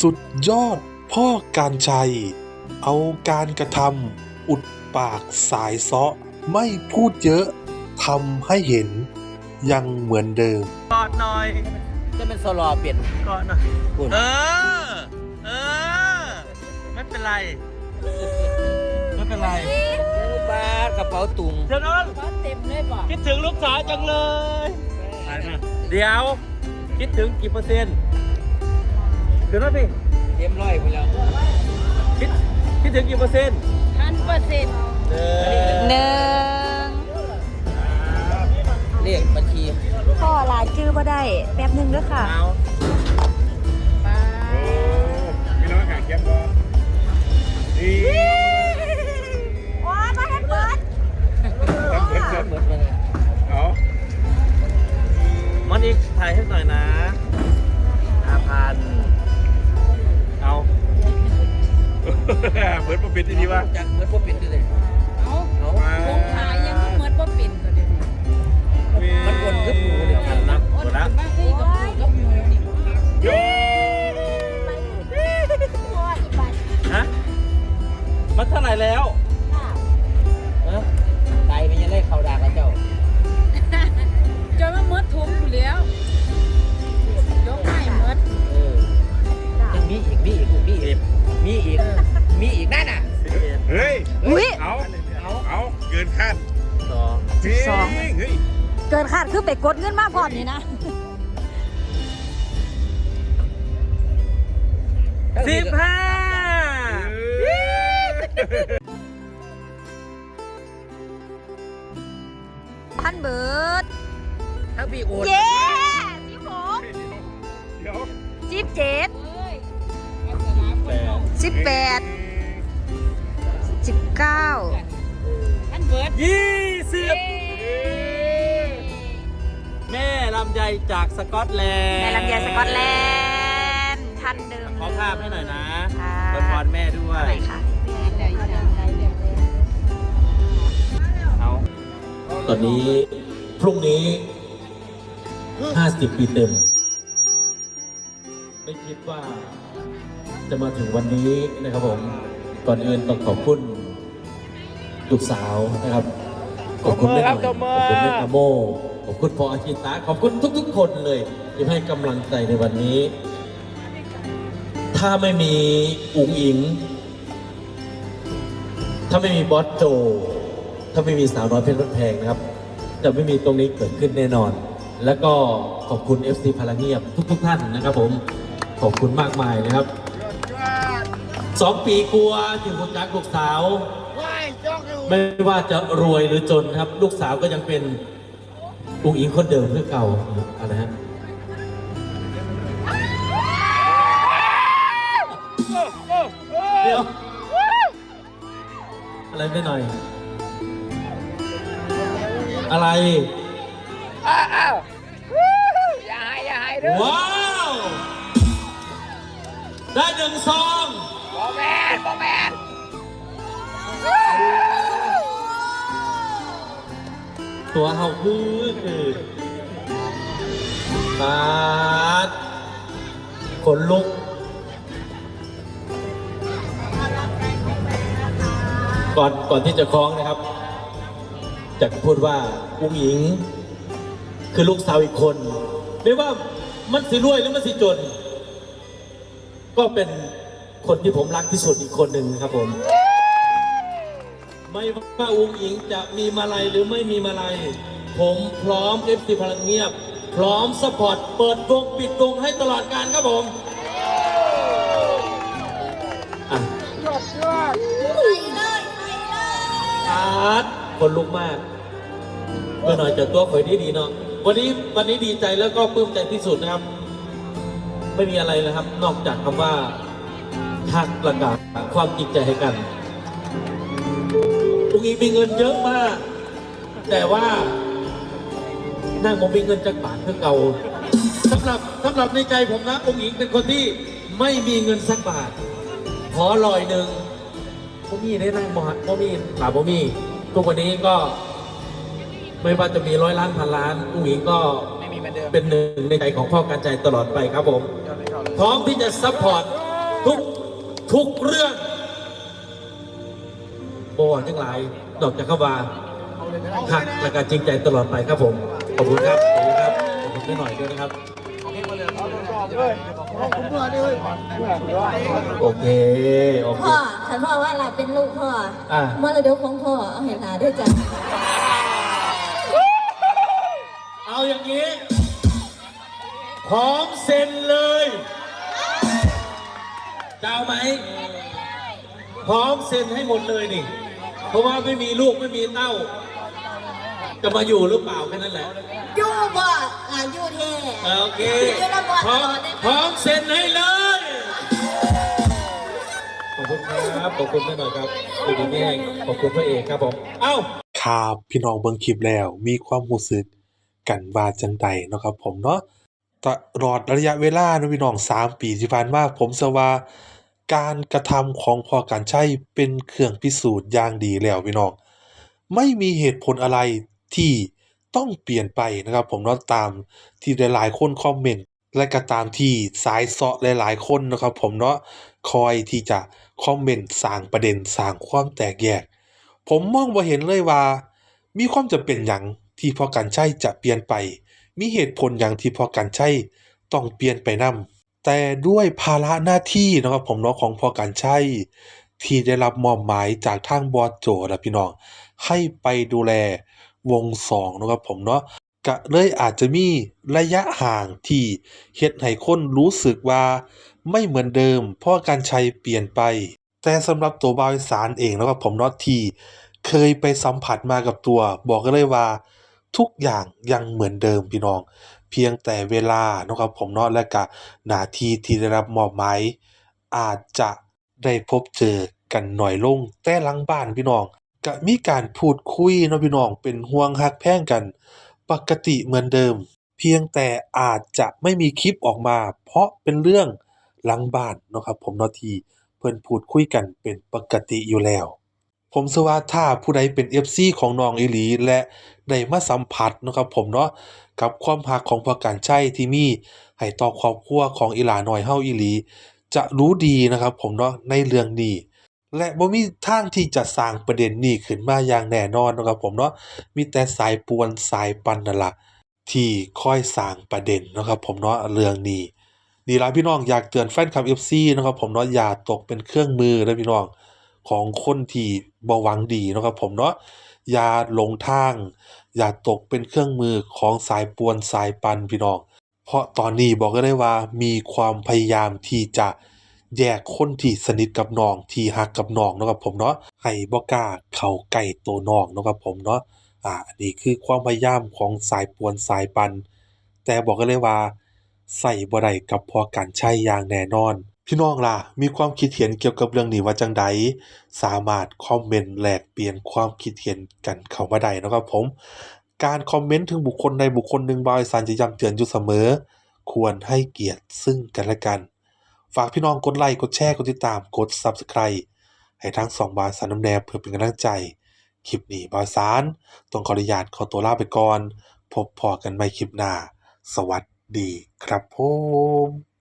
สุดยอดพ่อการชัย เอาการกระทำอุดปากสายเซาะไม่พูดเยอะทำให้เห็น ยังเหมือนเดิมกอดหน่อยจะเป็นโซลอเปลี่ยนกอดหน่อยคุณเออ เออ ไม่เป็นไร ไม่เป็นไรบ้ากระเป๋าตุงเดี๋ยวนอนก็เต็มเลยบอกคิดถึงลูกสาวจังเลย เดี๋ยว คิดถึงกี่เปอร์เซ็นต์ คือนั่นพี่เต็มร้อยไปแล้วคิดคิดถึงกี่เปอร์เซ็นต์พันเปอร์เซ็นต์เออหนึ่งเลขบัญชีพ่อหลายชื่อบ่ได้ แป๊บหนึ่งด้วยค่ะ เอาป้าพี่น้องหาเก็บบ่นี่ องเฮ้ยเฮ้ยเกินคาดคือไปกดเงินมาพร้อมนี่นะสิบห้าพันเบิดทั้งปีโอนเย้สิบหกเดี๋ยวสิบเจ็ดเอ้ยเอาสลามคนเอาสิบแปดสิบเก้าพันเบิร์ดยี่ ลำไยจากสกอตแลนด์แม่ลำไยสกอตแลนด์พันหนึ่งขอภาพให้หน่อยนะค่ะอวยพรแม่ด้วเท่ายไหร่คะได้ได้ได้ได้ได้เอาตอนนี้พรุ่งนี้ 50 ปีเต็ม ไม่คิดว่าจะมาถึงวันนี้นะครับผม ก่อนอื่นต้องขอบคุณลูกสาวนะครับ ขอบคุณแม่หน่อยขอบคุณแม่ตาโม ขอบคุณพออาชิตาขอบคุณทุก ๆ คนเลยที่ให้กำลังใจในวันนี้ ถ้าไม่มีอุ๋งอิง ถ้าไม่มีบอสโจ ถ้าไม่มีสาวน้อยเพชรบ้านแพงนะครับ จะไม่มีตรงนี้เกิดขึ้นแน่นอน แล้วก็ขอบคุณ FC พลังเงียบทุก ๆ ท่านนะครับผม ขอบคุณมากมายนะครับสองปีกลัวที่คุณจักลูกสาว ไม่ว่าจะรวยหรือจนครับ ลูกสาวก็ยังเป็นอุ๋งอิงคนเดิมเพื่อเก่าอะไรฮะเดี๋ยวอะไรไม่หน่อย อะไรอย่าให้อย่าให้เด้อว้าวได้หนึ่งซองบอแมนบอแมน ตัวเห่าพื้นคือปาดขนลุกก่อนก่อนที่จะคล้องนะครับจะพูดว่าอุ้งหญิง คือลูกสาวอีกคน ไม่ว่ามันสิรวยหรือมันสิจน ก็เป็นคนที่ผมรักที่สุดอีกคนหนึ่งครับผม ไม่ว่าอุ้งหญิงจะมีมาลัยหรือไม่มีมาลัย ผมพร้อมเอฟซีพลังเงียบ พร้อมสปอร์ตเปิดวงปิดวงให้ตลอดการครับผมอะอาร์ตคนลุกมากเมื่อหน่อยจากตัวข่อยดีดีๆเนาะวันนี้วันนี้ดีใจแล้วก็ปลื้มใจที่สุดนะครับ ไม่มีอะไรเลยครับ นอกจากคำว่าทักประกาศความจริงใจให้กัน ลุงอีมีเงินเยอะมาก แต่ว่านั่งผมมีเงินจากบาทเพื่อเก่าสำหรับสำหรับในใจผมนะองค์หญิงเป็นคนที่ไม่มีเงินสักบาท ขอลอยหนึ่งผมมีได้นั่งบอดผมมีหลาผมมีทุกวันนี้ก็ ไม่ว่าจะมีร้อยล้านพันล้านองค์หญิงก็ไม่มีเหมือนเดิมเป็นหนึ่งในใจของพ่อการใจตลอดไปครับผม พร้อมที่จะซัพพอร์ตทุกทุกเรื่อง โอ้ทั้งหลายดอกจากเข้ามาหักและการจริงใจตลอดไปครับผม ขอบคุณครับ ขอบคุณครับ ขอบคุณไม่หน่อยด้วยนะครับ โอเค โอเค พ่อฉันพ่อว่าเราเป็นลูกพ่ออ่ามรดกของพ่อเอาให้หลานด้วยจ้ะเอาอย่างนี้พร้อมเซ็นเลยจะเอาไหมพร้อมเซ็นให้หมดเลยนี่ เพราะว่าไม่มีลูกไม่มีเต้า จะมาอยู่หรือเปล่าแค่นั้นแหละยู่บ่หลานยู่แท้โอเคยู่ระบอดพตร้อลมอดได้ไหมพร้อมเซ็นให้เลยขอบคุณครับขอบคุณแม่หน่อยครับคุณดีแม่ขอบคุณพระเอกครับผมเอ้าครับพี่น้องเบิ่งคลิปแล้วมีความรู้สึกกันว่าจังใดเนาะครับผมเนาะตลอดระยะเวลาเนาะพี่น้อง3ปีที่ผ่านมาผมเชื่อว่า การกระทำของพ่อการใช้เป็นเครื่องพิสูจน์อย่างดีแล้วพี่น้อง ไม่มีเหตุผลอะไรที่ต้องเปลี่ยนไปนะครับผมเนาะตามที่หลายๆคนคอมเมนต์และก็ตามที่สายเสาะหลายๆคนนะครับ ผมเนาะคอยที่จะคอมเมนต์สร้างประเด็นสร้างความแตกแยก ผมมองบ่เห็นเลยว่า มีความจำเป็นหยังที่พอกันใช้จะเปลี่ยนไป มีเหตุผลหยังที่พอกันใช้ต้องเปลี่ยนไปนํ แต่ด้วยภาระหน้าที่นะครับผมเนาะของพอกันใช้ที่ได้รับมอบหมายจากทางบอสโจและพี่น้อง ให้ไปดูแลวงสองนะครับผมเนาะก็เลยอาจจะมีระยะห่างที่เฮ็ดให้คนรู้สึกว่าไม่เหมือนเดิม เพราะการใช้เปลี่ยนไป แต่สำหรับตัวบาวอีสานเองนะครับผมเนาะที่เคยไปสัมผัสมากับตัว บอกกันเลยว่า ทุกอย่างยังเหมือนเดิมพี่น้อง เพียงแต่เวลาเนาะครับผมเนาะและก็หน้าที่ที่ได้รับมอบหมายอาจจะได้พบเจอกันหน่อยลงแต่หลังบ้านพี่น้องก็มีการพูดคุยเนาะพี่น้องเป็นห่วงฮักแพงกัน ปกติเหมือนเดิม เพียงแต่อาจจะไม่มีคลิปออกมา เพราะเป็นเรื่องหลังบ้านเนาะครับผมเนาะทีเพิ่นพูดคุยกันเป็นปกติอยู่แล้ว ผมเชื่อว่าถ้าผู้ใดเป็น FC ของน้องอีหลี และได้มาสัมผัสนะครับผมเนาะกับความรักของพอการใช้ที่มีให้ต่อครอบครัวของอีหลาน้อยเฮาอีหลี จะรู้ดีนะครับผมเนาะในเรื่องนี้ และบ่มีทางที่จะสร้างประเด็นนี้ขึ้นมาอย่างแน่นอนนะครับผมเนาะมีแต่สายปวนสายปันนั่นล่ะที่ค่อยสร้างประเด็นนะครับผมเนาะเรื่องนี้นี่ล่ะพี่น้องอยากเตือนแฟนคลับ FC นะครับผมเนาะอย่าตกเป็นเครื่องมือนะพี่น้อง ของคนที่บหวังดีนะครับผมเนาะอย่าหลงทาง อย่าตกเป็นเครื่องมือของสายป่วนสายปันพี่น้อง เพราะตอนนี้บอกก็ได้ว่ามีความพยายามที่จะแยกคนที่สนิทกับน้องที่ฮักกับน้องนะครับผมเนาะให้บ่กล้าเข้าใกล้ตัวน้องนะครับผมเนาะอ่าอันนี้คือความพยายามของสายป่วนสายปัน แต่บอกกันเลยว่าใส่บ่ได้กับพอการใช้อย่างแน่นอน พี่น้องล่ะ มีความคิดเห็นเกี่ยวกับเรื่องนี้ว่าจังใด สามารถคอมเมนต์แลกเปลี่ยนความคิดเห็นกันเข้ามาได้นะครับผม การคอมเมนต์ถึงบุคคลใดบุคคลหนึ่งบาวอีสานจะย้ำเตือนอยู่เสมอ ควรให้เกียรติซึ่งกันและกัน ฝากพี่น้องกดไลค์ กดแชร์ กดติดตาม กด Subscribe ให้ทั้งสองบาวอีสานน้ำแนบเพื่อเป็นกำลังใจ คลิปนี้บาวอีสานต้องขออนุญาตขอตัวลาไปก่อน พบพอกันใหม่คลิปหน้า สวัสดีครับผม